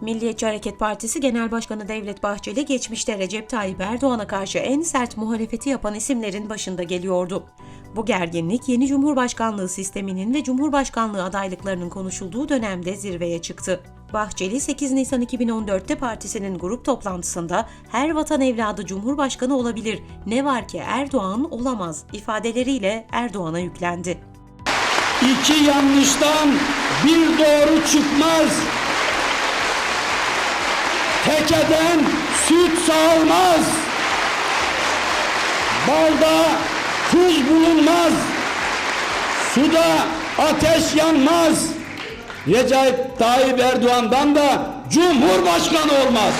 Milliyetçi Hareket Partisi Genel Başkanı Devlet Bahçeli geçmişte Recep Tayyip Erdoğan'a karşı en sert muhalefeti yapan isimlerin başında geliyordu. Bu gerginlik yeni Cumhurbaşkanlığı sisteminin ve Cumhurbaşkanlığı adaylıklarının konuşulduğu dönemde zirveye çıktı. Bahçeli 8 Nisan 2014'te partisinin grup toplantısında her vatan evladı Cumhurbaşkanı olabilir, ne var ki Erdoğan olamaz ifadeleriyle Erdoğan'a yüklendi. İki yanlıştan bir doğru çıkmaz. Tekeden süt sağılmaz. Balda tuz bulunmaz. Suda ateş yanmaz. Recep Tayyip Erdoğan'dan da Cumhurbaşkanı olmaz.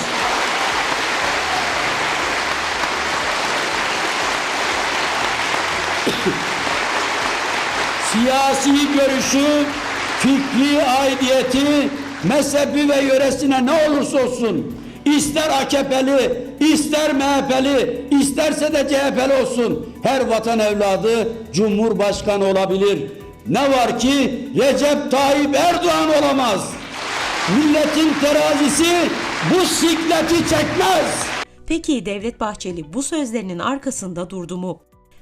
siyasi görüşü, fikri aidiyeti, mezhebi ve yöresine ne olursa olsun, ister AKP'li, ister MHP'li, isterse de CHP'li olsun, her vatan evladı Cumhurbaşkanı olabilir. Ne var ki Recep Tayyip Erdoğan olamaz. Milletin terazisi bu sikleti çekmez. Peki Devlet Bahçeli bu sözlerinin arkasında durdu mu?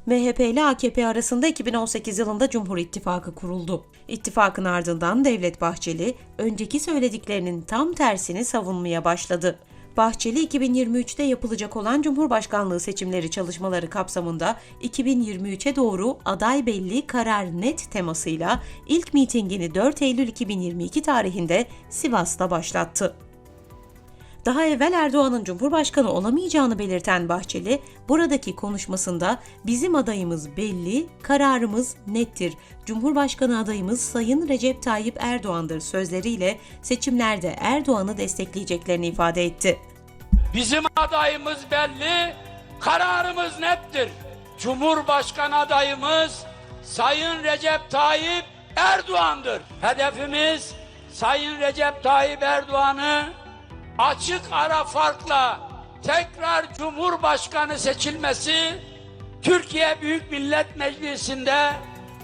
MHP ile AKP arasında 2018 yılında Cumhur İttifakı kuruldu. İttifakın ardından Devlet Bahçeli önceki söylediklerinin tam tersini savunmaya başladı. Bahçeli 2023'te yapılacak olan Cumhurbaşkanlığı seçimleri çalışmaları kapsamında 2023'e doğru aday belli karar net temasıyla ilk mitingini 4 Eylül 2022 tarihinde Sivas'ta başlattı. Daha evvel Erdoğan'ın Cumhurbaşkanı olamayacağını belirten Bahçeli, buradaki konuşmasında bizim adayımız belli, kararımız nettir. Cumhurbaşkanı adayımız Sayın Recep Tayyip Erdoğan'dır sözleriyle seçimlerde Erdoğan'ı destekleyeceklerini ifade etti. Bizim adayımız belli, kararımız nettir. Cumhurbaşkanı adayımız Sayın Recep Tayyip Erdoğan'dır. Hedefimiz Sayın Recep Tayyip Erdoğan'ı açık ara farkla tekrar Cumhurbaşkanı seçilmesi Türkiye Büyük Millet Meclisi'nde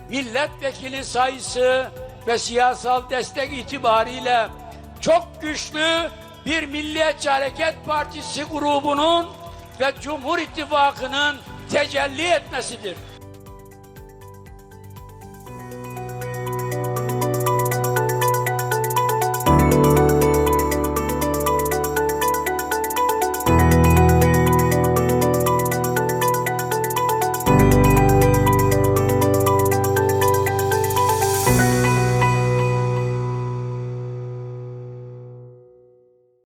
milletvekili sayısı ve siyasal destek itibariyle çok güçlü bir Milliyetçi Hareket Partisi grubunun ve Cumhur İttifakı'nın tecelli etmesidir.